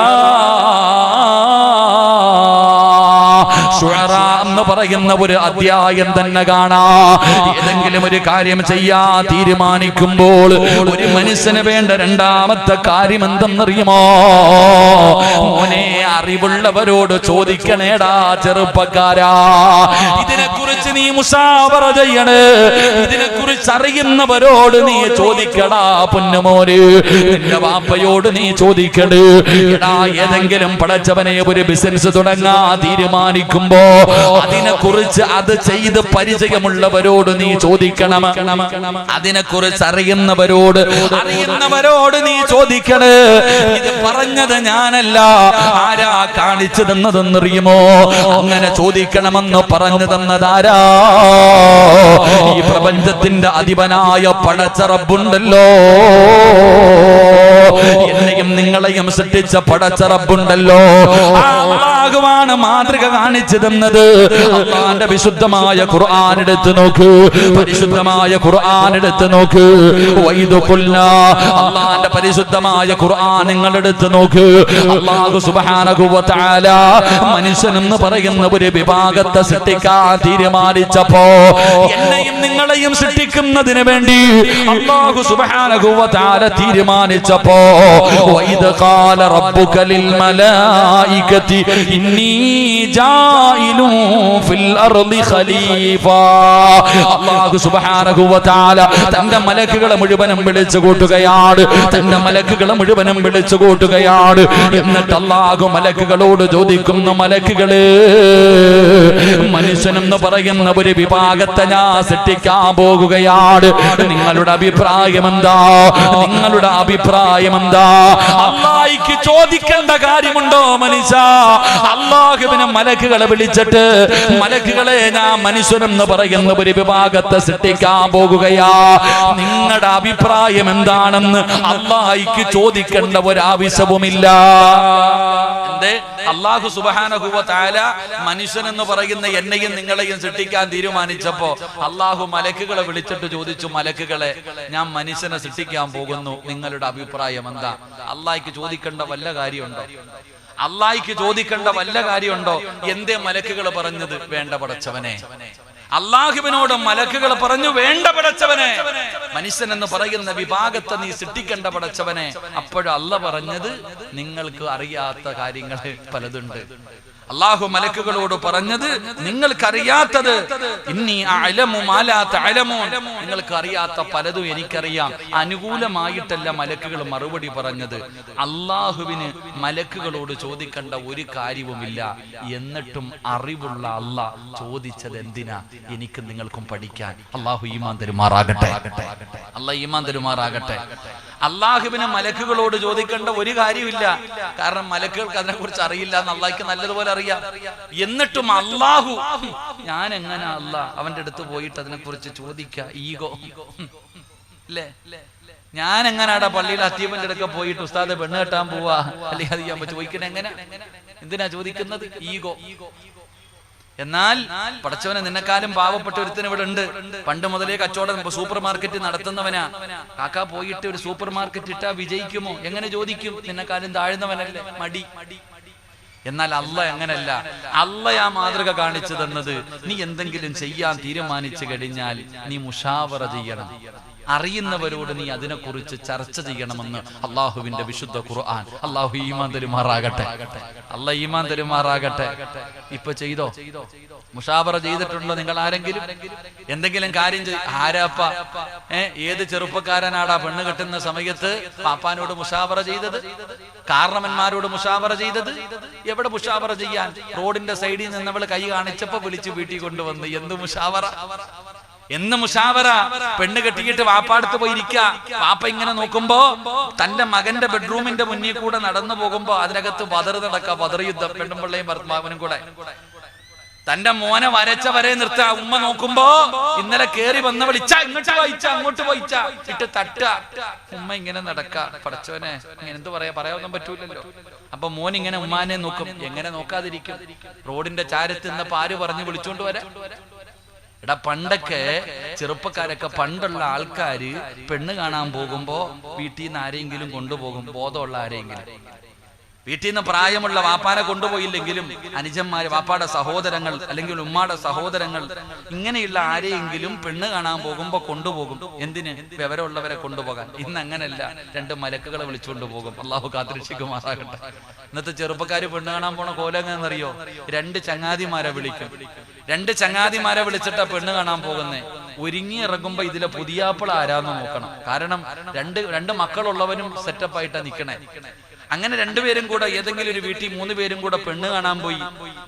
ഷുഅറ പറയുന്ന ഒരു അധ്യായം തന്നെ കാണാ. ഏതെങ്കിലും ഒരു കാര്യം ചെയ്യാ തീരുമാനിക്കുമ്പോൾ ഒരു മനുഷ്യന് വേണ്ട രണ്ടാമത്തെ കാര്യം എന്തെന്നറിയുമോ? മോനെ അറിവുള്ളവരോട് ചോദിക്കണേടാ ചെറുപ്പക്കാരാ. ഇതിനെ കുറിച്ച് നീ മുസാവറ ചെയ്യണേ. ഇതിനെ കുറിച്ച് അറിയുന്നവരോട് നീ ചോദിക്കടാ പൊന്നുമോന്. നിന്റെ വാപ്പയോട് നീ ചോദിക്കണേടാ ഏതെങ്കിലും പടച്ചവനെ ഒരു ബിസിനസ് തുടങ്ങാ തീരുമാനിക്കുമ്പോ അതിനെ കുറിച്ച് അത് ചെയ്ത് പരിചയമുള്ളവരോട് നീ ചോദിക്കണം. അതിനെ കുറിച്ച് അറിയുന്നവരോട് അറിയുന്നവരോട് നീ ചോദിക്കണേ. ഇത് പറഞ്ഞത് ഞാനല്ല. ആരാ കാണിച്ചു തന്നതെന്നറിയുമോ അങ്ങനെ ചോദിക്കണമെന്ന് പറഞ്ഞു തന്നതാരാ? ഈ പ്രപഞ്ചത്തിന്റെ അധിപനായ പടച്ചറബുണ്ടല്ലോ എന്നെയും നിങ്ങളെയും സൃഷ്ടിച്ച പടച്ചറബുണ്ടല്ലോ ആ അള്ളാഹുവാണ് മാതൃക കാണിച്ചു തന്നത് അള്ളാന്റെ വിശുദ്ധമായ ഖുർആൻ എടുത്ത് നോക്ക്. പരിശുദ്ധമായ ഖുർആൻ എടുത്ത് നോക്ക്. അള്ളാന്റെ പരിശുദ്ധമായ ഖുർആൻ നിങ്ങൾ എടുത്ത് നോക്ക്. അള്ളാഹു തആല മനുഷ്യൻ എന്ന് പറയുന്ന ഒരു വിഭാഗത്തെ സൃഷ്ടിക്കാൻ തീരുമാനിച്ചപ്പോ എന്നെയും നിങ്ങളെയും സൃഷ്ടിക്കുന്നതിന് വേണ്ടി അല്ലാഹു വ തആല തീരുമാനിച്ചപ്പോ വൈദ ഖാല റബ്ബുകലിൽ മലായികതി ഇന്നി ജായിലു അല്ലാഹു സുബ്ഹാനഹു വ തആല തന്റെ മലക്കുകളെ മുഴുവനും വിളിച്ചു കൂട്ടുകയാണ്. തന്റെ മലക്കുകളെ മുഴുവനും വിളിച്ചു കൂട്ടുകയാണ്. എന്നിട്ട് അല്ലാഹു മലക്കുകളോട് ചോദിക്കുന്നു മലക്കുകൾ മനുഷ്യനെന്ന് പറയുന്ന ഒരു വിഭാഗത്തെ ഞാൻ സൃഷ്ടിക്കാൻ പോകുകയാണ്. നിങ്ങളുടെ അഭിപ്രായം എന്താ? നിങ്ങളുടെ അഭിപ്രായം എന്താ? അള്ളാഹിക്ക് ചോദിക്കേണ്ട കാര്യമുണ്ടോ മനുഷ്യ? അള്ളാഹുവിനെ മലക്കുകളെ വിളിച്ചിട്ട് മലക്കുകളെ ഞാൻ മനുഷ്യനെന്ന് പറയുന്ന ഒരു വിഭാഗത്തെ സൃഷ്ടിക്കാൻ പോകുകയാ. നിങ്ങളുടെ അഭിപ്രായം എന്താണെന്ന് അള്ളാഹിക്ക് ചോദിക്കേണ്ട ഒരാവശ്യവുമില്ല. അള്ളാഹു സുബാനഹുവ താല മനുഷ്യൻ എന്ന് പറയുന്ന എന്നെയും നിങ്ങളെയും സൃഷ്ടിക്കാൻ തീരുമാനിച്ചപ്പോ അള്ളാഹു മലക്കുകളെ വിളിച്ചിട്ട് ചോദിച്ചു മലക്കുകളെ ഞാൻ മനുഷ്യനെ സൃഷ്ടിക്കാൻ പോകുന്നു. നിങ്ങളുടെ അഭിപ്രായം എന്താ? അള്ളാഹിക്ക് ചോദിക്കേണ്ട വല്ല കാര്യമുണ്ടോ? അള്ളാഹിക്ക് ചോദിക്കേണ്ട വല്ല കാര്യമുണ്ടോ? എന്തേ മലക്കുകൾ പറഞ്ഞത് വേണ്ട പടച്ചവനെ. അള്ളാഹുവിനോട് മലക്കുകൾ പറഞ്ഞു വേണ്ട പടച്ചവനെ. മനുഷ്യൻ എന്ന് പറയുന്ന വിഭാഗത്തെ നീ സൃഷ്ടിക്കേണ്ട പടച്ചവനെ. അപ്പോഴും അല്ല പറഞ്ഞത് നിങ്ങൾക്ക് അറിയാത്ത കാര്യങ്ങൾ പലതുണ്ട്. അള്ളാഹു മലക്കുകളോട് പറഞ്ഞത് നിങ്ങൾക്കറിയാത്തത്. ഇന്നീ അലമു മാലാത്ത അലമോ നിങ്ങൾക്ക് അറിയാത്ത പലതും എനിക്കറിയാം. അനുകൂലമായിട്ടല്ല മലക്കുകൾ മറുപടി പറഞ്ഞത്. അള്ളാഹുവിന് മലക്കുകളോട് ചോദിക്കേണ്ട ഒരു കാര്യവുമില്ല. എന്നിട്ടും അറിവുള്ള അല്ല ചോദിച്ചത് എന്തിനാ? എനിക്ക് നിങ്ങൾക്കും പഠിക്കാൻ. അള്ളാഹു ഈമാൻ തരുമാറാകട്ടെ. അള്ളാഹ് ഈമാൻ തരുമാറാകട്ടെ. അള്ളാഹുവിന് മലക്കുകളോട് ചോദിക്കേണ്ട ഒരു കാര്യമില്ല. കാരണം മലക്കുകൾക്ക് അതിനെ കുറിച്ച് അറിയില്ല. എന്ന് അള്ളാഹിക്ക് നല്ലതുപോലെ അറിയാം. എന്നിട്ടും അള്ളാഹു ഞാൻ എങ്ങനെ അല്ല? അവന്റെ അടുത്ത് പോയിട്ട് അതിനെ കുറിച്ച് ചോദിക്ക ഈഗോ. അല്ലേ ഞാൻ എങ്ങനാടാ പള്ളിയിൽ അത്തീപന്റെ അടുക്ക പോയിട്ട് ഉസ്താദ് പെണ്ണ് കെട്ടാൻ പോവാ? അല്ലെങ്കിൽ അത് ചെയ്യാൻ ചോദിക്കണേ എങ്ങനെ? എന്തിനാ ചോദിക്കുന്നത്? ഈഗോ. എന്നാൽ പടച്ചവനെ നിന്നെക്കാളും പാവപ്പെട്ട ഒരുത്തിന് ഇവിടെ ഉണ്ട്. പണ്ട് മുതലേ കച്ചവടം സൂപ്പർ മാർക്കറ്റ് നടത്തുന്നവനാ. കാക്ക പോയിട്ട് ഒരു സൂപ്പർ മാർക്കറ്റ് ഇട്ടാ വിജയിക്കുമോ? എങ്ങനെ ചോദിക്കും? നിന്നെക്കാളും താഴ്ന്നവനല്ലേ? മടി മടി. എന്നാൽ അല്ല അങ്ങനല്ല അല്ല ആ മാതൃക കാണിച്ചു തന്നത് നീ എന്തെങ്കിലും ചെയ്യാൻ തീരുമാനിച്ചു കഴിഞ്ഞാൽ നീ മുഷാവറ ചെയ്യണം. അറിയുന്നവരോട് നീ അതിനെക്കുറിച്ച് ചർച്ച ചെയ്യണമെന്ന് അള്ളാഹുവിന്റെ വിശുദ്ധ ഖുർആൻ അള്ളാഹു ഈമാൻ തരുമാറാകട്ടെ. അല്ല ഈമാൻ തരുമാറാകട്ടെ. ഇപ്പൊ ചെയ്തോ? മുഷാവറ ചെയ്തിട്ടുണ്ടോ നിങ്ങൾ ആരെങ്കിലും? എന്തെങ്കിലും കാര്യം ആരാപ്പ? ഏ ഏത് ചെറുപ്പക്കാരനാടാ പെണ്ണ് കെട്ടുന്ന സമയത്ത് പാപ്പാനോട് മുഷാവറ ചെയ്തത്? കാരണവന്മാരോട് മുഷാവറ ചെയ്തത്? എവിടെ മുഷാവറ ചെയ്യാൻ? റോഡിന്റെ സൈഡിൽ നിന്ന് നിന്നവൾ കൈ കാണിച്ചപ്പോ വിളിച്ച് വീട്ടിൽ കൊണ്ടുവന്ന്. എന്ത് മുഷാവറ? എന്ന് മുഷാവറ പെണ്ണ് കെട്ടിയിട്ട് വാപ്പാടുത്ത് പോയി പാപ്പ വാപ്പ ഇങ്ങനെ നോക്കുമ്പോ തന്റെ മകന്റെ ബെഡ്റൂമിന്റെ മുന്നിൽ കൂടെ നടന്നു പോകുമ്പോ അതിനകത്ത് വതറ് നടക്ക. വതറിയുദ്ധം യുദ്ധം പെണ്ണും പിള്ളയും ഭർത്താവിനും കൂടെ. തന്റെ മോനെ വരച്ച വരെ നിർത്ത ഉമ്മ നോക്കുമ്പോ ഇന്നലെ കേറി വന്ന വിളിച്ച ഇങ്ങോട്ട് വായിച്ച അങ്ങോട്ട് വായിച്ച ഇട്ട് തട്ട ഉമ്മ ഇങ്ങനെ നടക്ക. പടച്ചവനെ ഇങ്ങനെ എന്ത് പറയാ? പറയാനൊന്നും പറ്റൂലല്ലോ. അപ്പൊ മോൻ ഇങ്ങനെ ഉമ്മാനെ നോക്കും. എങ്ങനെ നോക്കാതിരിക്കും? റോഡിന്റെ ചാരത്ത് നിന്ന് പാര് പറഞ്ഞു വിളിച്ചോണ്ട് വരാ? എടാ പണ്ടൊക്കെ ചെറുപ്പക്കാരൊക്കെ പണ്ടുള്ള ആൾക്കാര് പെണ്ണ് കാണാൻ പോകുമ്പോ വീട്ടിൽ നിന്ന് ആരെങ്കിലും കൊണ്ടുപോകും. ബോധമുള്ള ആരെങ്കിലും. വീട്ടിൽ നിന്ന് പ്രായമുള്ള വാപ്പാനെ കൊണ്ടുപോയില്ലെങ്കിലും അനുജന്മാര് വാപ്പാടെ സഹോദരങ്ങൾ അല്ലെങ്കിൽ ഉമ്മാടെ സഹോദരങ്ങൾ ഇങ്ങനെയുള്ള ആരെയെങ്കിലും പെണ്ണ് കാണാൻ പോകുമ്പോ കൊണ്ടുപോകും. എന്തിന്? വിവരമുള്ളവരെ കൊണ്ടുപോകാൻ. ഇന്ന് അങ്ങനല്ല രണ്ട് മലക്കുകളെ വിളിച്ചുകൊണ്ട് പോകും. അള്ളാഹു കാത്തിരക്ഷിക്കുമാറാകട്ടെ. ഇന്നത്തെ ചെറുപ്പക്കാര് പെണ്ണ് കാണാൻ പോണ കോലെങ്ങനെന്നറിയോ? രണ്ട് ചങ്ങാതിമാരെ വിളിക്കും. രണ്ട് ചങ്ങാതിമാരെ വിളിച്ചിട്ടാ പെണ്ണ് കാണാൻ പോകുന്നേ. ഒരുങ്ങി ഇറങ്ങുമ്പോ ഇതിലെ പുതിയാപ്പിള ആരാന്ന് നോക്കണം. കാരണം രണ്ട് രണ്ട് മക്കളുള്ളവനും സെറ്റപ്പ് ആയിട്ടാ നിക്കണേ. അങ്ങനെ രണ്ടുപേരും കൂടെ ഏതെങ്കിലും ഒരു വീട്ടിൽ മൂന്ന് പേരും കൂടെ പെണ്ണ് കാണാൻ പോയി.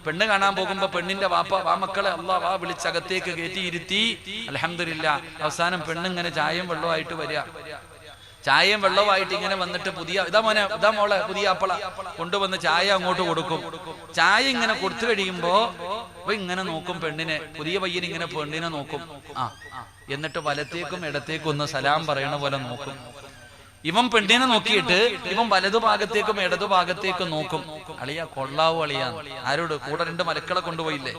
പെണ്ണ് കാണാൻ പോകുമ്പോ പെണ്ണിന്റെ വാപ്പ വാ മക്കളെ അള്ളാ വാ വിളിച്ചകത്തേക്ക് കയറ്റി ഇരുത്തി. അലഹമില്ല അവസാനം പെണ്ണ് ഇങ്ങനെ ചായയും വെള്ളമായിട്ട് വരിക. ചായയും വെള്ളവുമായിട്ട് ഇങ്ങനെ വന്നിട്ട് പുതിയ ഇതാ മോനെ ഇതാ മോളെ പുതിയ അപ്പള കൊണ്ടുവന്ന് ചായ അങ്ങോട്ട് കൊടുക്കും. ചായ ഇങ്ങനെ കൊടുത്തു കഴിയുമ്പോ അപ്പൊ ഇങ്ങനെ നോക്കും പെണ്ണിനെ പുതിയ പയ്യൻ ഇങ്ങനെ പെണ്ണിനെ നോക്കും. ആ എന്നിട്ട് വലത്തേക്കും ഇടത്തേക്കും ഒന്ന് സലാം പറയണ പോലെ നോക്കും. ഇവൻ പെണ്ണിനെ നോക്കിയിട്ട് ഇവൻ വലതു ഭാഗത്തേക്കും ഇടതു ഭാഗത്തേക്കും നോക്കും. അളിയ കൊള്ളാവോ അളിയാ? ആരോട്? കൂടെ രണ്ട് മലക്കളെ കൊണ്ടുപോയില്ലേ?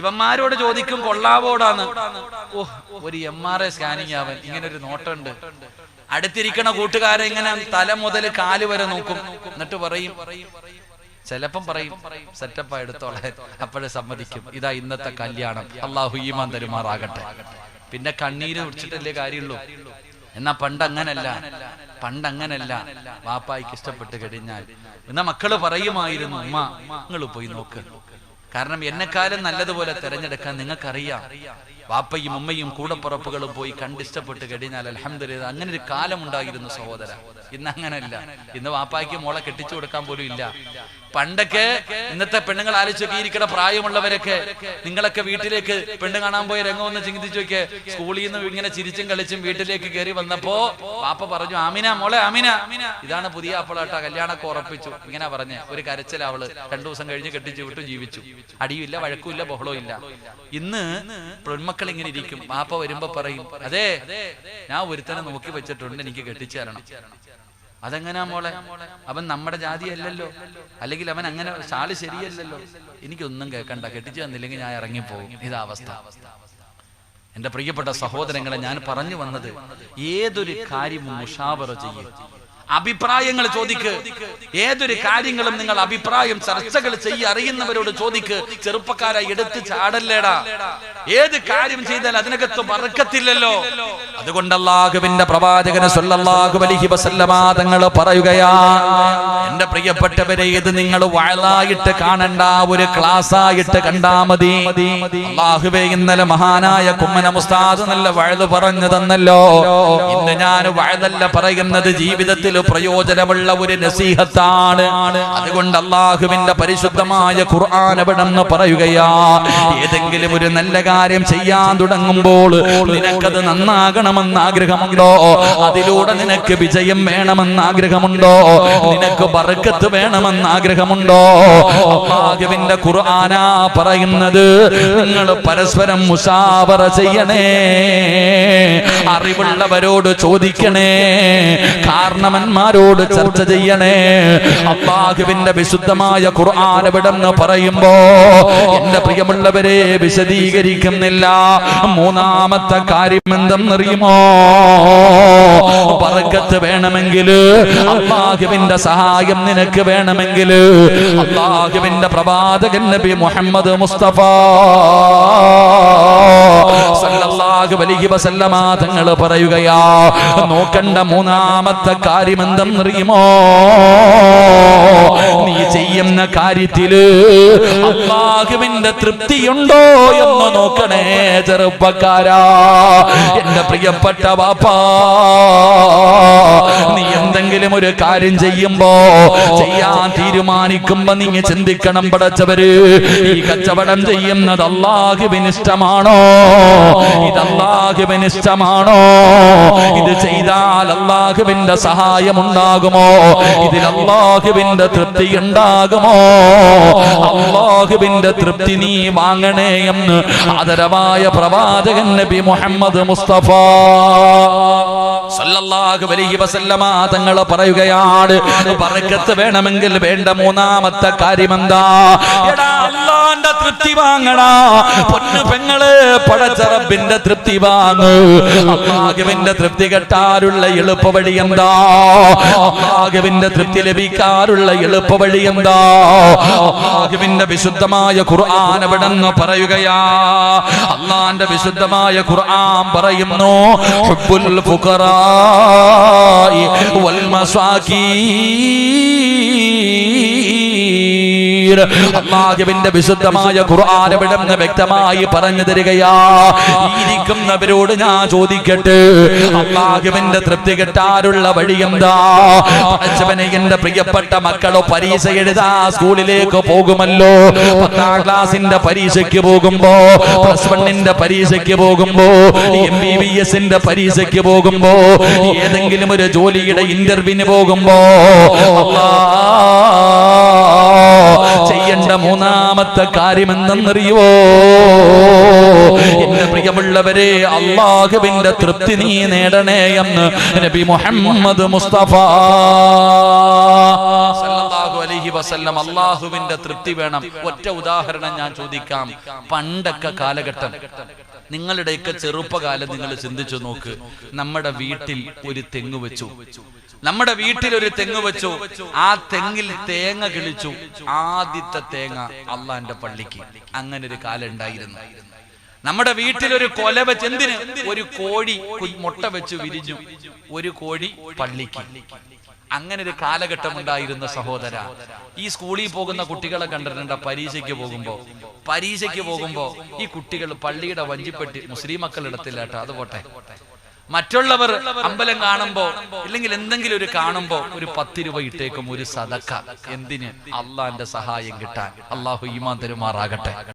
ഇവന്മാരോട് ചോദിക്കും കൊള്ളാവോടാന്ന്? ഓ ഒരു എം ആർ ഐ സ്കാനിങ് അവൻ ഇങ്ങനെ ഒരു നോട്ടുണ്ട് അടുത്തിരിക്കണ കൂട്ടുകാരെ ഇങ്ങനെ തല മുതൽ കാൽ വരെ നോക്കും. എന്നിട്ട് പറയും ചിലപ്പം പറയും സെറ്റപ്പ് എടുത്തോളെ. അപ്പോഴേ സമ്മതിക്കും. ഇതാ ഇന്നത്തെ കല്യാണം. അള്ളാഹു ഈമാൻ തരുമാറാകട്ടെ. പിന്നെ കണ്ണീര് കുടിച്ചിട്ടല്ലേ കാര്യമുള്ളൂ. എന്നാ പണ്ട് അങ്ങനല്ല. പണ്ട് അങ്ങനല്ല വാപ്പായിക്ക് ഇഷ്ടപ്പെട്ട് കഴിഞ്ഞാൽ. എന്നാ മക്കൾ പറയുമായിരുന്നു ഉമ്മ നിങ്ങൾ പോയി നോക്ക്. കാരണം എന്നെക്കാലം നല്ലതുപോലെ തെരഞ്ഞെടുക്കാൻ നിങ്ങൾക്കറിയാം. വാപ്പയും ഉമ്മയും കൂടപ്പുറപ്പുകളും പോയി കണ്ടിഷ്ടപ്പെട്ട് കഴിഞ്ഞാൽ അലഹമ്മദില്ല അങ്ങനെ ഒരു കാലം ഉണ്ടായിരുന്നു സഹോദര. ഇന്ന് അങ്ങനല്ല. ഇന്ന് വാപ്പായ്ക്ക് മോളെ കെട്ടിച്ചു കൊടുക്കാൻ പോലും ഇല്ല. പണ്ടൊക്കെ ഇന്നത്തെ പെണ്ണുങ്ങൾ ആലോചിച്ചൊക്കെ ഇരിക്കുന്ന പ്രായമുള്ളവരൊക്കെ നിങ്ങളൊക്കെ വീട്ടിലേക്ക് പെണ്ണ് കാണാൻ പോയ രംഗം ഒന്ന് ചിന്തിച്ചു നോക്കിയേ. സ്കൂളിൽ നിന്ന് ഇങ്ങനെ ചിരിച്ചും കളിച്ചും വീട്ടിലേക്ക് കയറി വന്നപ്പോ പാപ്പ പറഞ്ഞു ആമിന മോളെ ആമിന. ഇതാണ് പുതിയ അപ്പളാട്ട കല്യാണമൊക്കെ ഉറപ്പിച്ചു. ഇങ്ങനെ പറഞ്ഞ് ഒരു കരച്ചിൽ അവൾ രണ്ടു ദിവസം കഴിഞ്ഞ് കെട്ടിച്ചു വിട്ടു ജീവിച്ചു. അടിയുമില്ല വഴക്കുമില്ല ബഹളവും ഇല്ല. ഇന്ന് പെൺമക്കൾ ഇങ്ങനെ ഇരിക്കും. പാപ്പ വരുമ്പോ പറയും അതെ ഞാൻ ഒരുത്തനെ നോക്കി വെച്ചിട്ടുണ്ട് എനിക്ക് കെട്ടിച്ചു തരണം അതെങ്ങനാ മോളെ? അവൻ നമ്മുടെ ജാതി അല്ലല്ലോ അല്ലെങ്കിൽ അവൻ അങ്ങനെ ചാൾ ശരിയല്ലല്ലോ. എനിക്കൊന്നും കേൾക്കണ്ട കെട്ടിച്ചു തന്നില്ലെങ്കിൽ ഞാൻ ഇറങ്ങിപ്പോകും ഇതാ അവസ്ഥ. എന്റെ പ്രിയപ്പെട്ട സഹോദരങ്ങളെ ഞാൻ പറഞ്ഞു വന്നത് ഏതൊരു കാര്യവും മുഷാവറ ചെയ്യും. അഭിപ്രായങ്ങൾ ചോദിക്ക്. ഏതൊരു കാര്യങ്ങളും നിങ്ങൾ അഭിപ്രായം ചർച്ചകൾ ചെയ്യ അറിയുന്നവരോട് ചോദിക്ക്. ചെറുപ്പക്കാരെ എടുത്ത് ചാടല്ലേടാ. ഏത് കാര്യം ചെയ്താൽ അതിനകത്ത് മറക്കത്തില്ലല്ലോ അതുകൊണ്ട് അള്ളാഹുവിന്റെ പ്രവാചകനെ സല്ലല്ലാഹു അലൈഹി വസല്ലമ തങ്ങൾ പറയുകയാ എന്റെ പ്രിയപ്പെട്ടവരെ ഇത് നിങ്ങൾ വഴലായിട്ട് കാണണ്ട ഒരു ക്ലാസ് ആയിട്ട് കണ്ടാ മതി. അള്ളാഹുവേ ഇന്നലെ മഹാനായ കുമ്മന മുസ്താദ് നല്ല വഴുത് പറഞ്ഞു തന്നല്ലോ. ഇന്ന് ഞാൻ വഴുതല്ല പറയുന്നത് ജീവിതത്തിൽ പ്രയോജനമുള്ള ഒരു നസീഹത്താണ്. അതുകൊണ്ട് അള്ളാഹുവിന്റെ പരിശുദ്ധമായ ഖുർആൻ എവിടെന്ന് പറയുകയാ ഏതെങ്കിലും ഒരു നല്ല കാര്യം ചെയ്യാൻ തുടങ്ങുമ്പോൾ നിനക്കത് നന്നാകണമെന്ന് ആഗ്രഹമുണ്ടോ? അതിലൂടെ നിനക്ക് വിജയം വേണമെന്ന് ആഗ്രഹമുണ്ടോ? നിനക്ക് ബർക്കത്ത് വേണമെന്ന് ആഗ്രഹമുണ്ടോ? അള്ളാഹുവിന്റെ ഖുർആനാ പറയുന്നത് നിങ്ങൾ പരസ്പരം മുസാവറ ചെയ്യണേ അറിവുള്ളവരോട് ചോദിക്കണേ. കാരണവന്മാരോട് ചർച്ച ചെയ്യണേ. അള്ളാഹുവിന്റെ വിശുദ്ധമായ ഖുർആൻ എവിടെന്ന് പറയുമ്പോ എന്റെ പ്രിയമുള്ളവരെ വിശദീകരിക്കുന്നില്ല. മൂന്നാമത്തെ കാര്യം എന്തെന്നറിയുമോ? പറക്കത്ത് വേണമെങ്കിൽ അള്ളാഹുവിന്റെ സഹായം നിനക്ക് വേണമെങ്കിൽ അള്ളാഹുവിന്റെ പ്രവാചകൻ നബി മുഹമ്മദ് മുസ്തഫ സല്ലല്ലാഹു അലൈഹി വസല്ലമ തങ്ങൾ പറയുകയാ നോക്കണ്ട മൂന്നാമത്തെ കാര്യം എന്തെന്നറിയുമോ നീ ചെയ്യുന്ന കാര്യത്തിൽ അള്ളാഹുവിന്റെ തൃപ്തിയുണ്ടോ എന്ന് നോക്കണേ ചെറുപ്പക്കാരാ. എന്റെ പ്രിയപ്പെട്ട വാപ്പാ നീ എന്തെങ്കിലും ഒരു കാര്യം ചെയ്യുമ്പോ ചെയ്യാൻ തീരുമാനിക്കുമ്പോ നീ ചിന്തിക്കണം പടച്ചവര്. ഈ കച്ചവടം ചെയ്യുന്നത് അള്ളാഹുവിന് ഇഷ്ടമാണോ? ഇത് അള്ളാഹുവിന് ഇഷ്ടമാണോ? ഇത് ചെയ്താൽ അള്ളാഹുവിന്റെ സഹായം ഉണ്ടാകുമോ ഇതിൽ അള്ളാഹുവിന്റെ തൃപ്തി ഉണ്ടാകുമോ? അള്ളാഹുവിന്റെ തൃപ്തി നീ വാങ്ങണേ എന്ന് ആദരവായ പ്രവാചകൻ നബി മുഹമ്മദ് മുസ്തഫ സല്ലല്ലാഹു അലൈഹി വസല്ലമ തങ്ങൾ പറയുകയാണ് ബർക്കത്ത് വേണമെങ്കിൽ വേണ്ട മൂന്നാമത്തെ കാര്യം എന്താ എടാ അള്ളാന്റെ തൃപ്തി വാങ്ങടാ പൊന്നു പെങ്ങൾ പടച്ചറബിന്റെ തൃപ്തി വാങ്ങ്. അള്ളാഹുവിന്റെ തൃപ്തി കെട്ടാനുള്ള എളുപ്പ വഴി എന്താ അള്ളാഹുവിന്റെ തൃപ്തി ലഭിക്കാറുള്ള എളുപ്പ വഴി എന്താ? അള്ളാഹുവിന്റെ വിശുദ്ധമായ ഖുർആൻ എവിടെന്ന് പറയുകയാ. അള്ളാന്റെ വിശുദ്ധമായ ഖുർആൻ പറയുന്നു ഹുബ്ബുൽ വൽ അള്ളാഹുവിന്റെ വിശുദ്ധമായ ഖുർആൻ എവിടെന്ന് വ്യക്തമായി പറഞ്ഞു തരികയാ. ഇരിക്കുന്നവരോട് ഞാൻ ചോദിക്കട്ടെ അള്ളാഹുവിന്റെ തൃപ്തി കെട്ടാറുള്ള വഴി എന്താ? പഠിച്ചവനെ എന്റെ പ്രിയപ്പെട്ട മക്കളോ പരീക്ഷ എഴുതാ സ്കൂളിലേക്ക് പോകുമല്ലോ. പത്താം ക്ലാസിന്റെ പരീക്ഷയ്ക്ക് പോകുമ്പോ പ്ലസ് വണ്ണിന്റെ പരീക്ഷയ്ക്ക് പോകുമ്പോ എം ബി ബി എസിന്റെ പരീക്ഷയ്ക്ക് പോകുമ്പോ ഏതെങ്കിലും ഒരു ജോലിയുടെ ഇന്റർവ്യൂവിന് പോകുമ്പോ അല്ലാ ചെയ്യേണ്ട മൂന്നാമത്തെ കാര്യം എന്തെന്നറിയോ എന്റെ പ്രിയമുള്ളവരെ അള്ളാഹുവിന്റെ തൃപ്തി നീ നേടണേ എന്ന് നബി മുഹമ്മദ് മുസ്തഫ അലൈഹി വസല്ലം അള്ളാഹുവിന്റെ തൃപ്തി വേണം. ഒറ്റ ഉദാഹരണം ഞാൻ ചോദിക്കാം. പണ്ടൊക്കെ കാലഘട്ടം നിങ്ങളുടെയൊക്കെ ചെറുപ്പകാലം നിങ്ങൾ ചിന്തിച്ചു നോക്ക്. നമ്മുടെ വീട്ടിൽ ഒരു തെങ്ങ് വെച്ചു. നമ്മുടെ വീട്ടിൽ ഒരു തെങ്ങ് വെച്ചു. ആ തെങ്ങിൽ തേങ്ങ കിളിച്ചു. ആദ്യത്തെ തേങ്ങ അള്ളാന്റെ പള്ളിക്ക്. അങ്ങനെ ഒരു കാലം ഉണ്ടായിരുന്നു. നമ്മുടെ വീട്ടിൽ ഒരു കൊല വെച്ച് എന്തിന്? ഒരു കോഴി മുട്ട വെച്ച് വിരിഞ്ഞു. ഒരു കോഴി പള്ളിക്ക്. അങ്ങനെ ഒരു കാലഘട്ടം ഉണ്ടായിരുന്ന സഹോദര. ഈ സ്കൂളിൽ പോകുന്ന കുട്ടികളെ കണ്ടിട്ടുണ്ട് പരീക്ഷയ്ക്ക് പോകുമ്പോ. പരീക്ഷയ്ക്ക് പോകുമ്പോ ഈ കുട്ടികൾ പള്ളിയുടെ വഞ്ചിപ്പെട്ടി മുസ്ലിം കേട്ടോ അത് പോട്ടെ. മറ്റുള്ളവർ അമ്പലം കാണുമ്പോ ഇല്ലെങ്കിൽ എന്തെങ്കിലും ഒരു കാണുമ്പോ ഒരു പത്ത് രൂപ ഇട്ടേക്കും ഒരു സദക്ക. എന്തിന്? അള്ളാന്റെ സഹായം കിട്ടാൻ. അള്ളാഹു ഈമാൻ തരുമാറാകട്ടെ.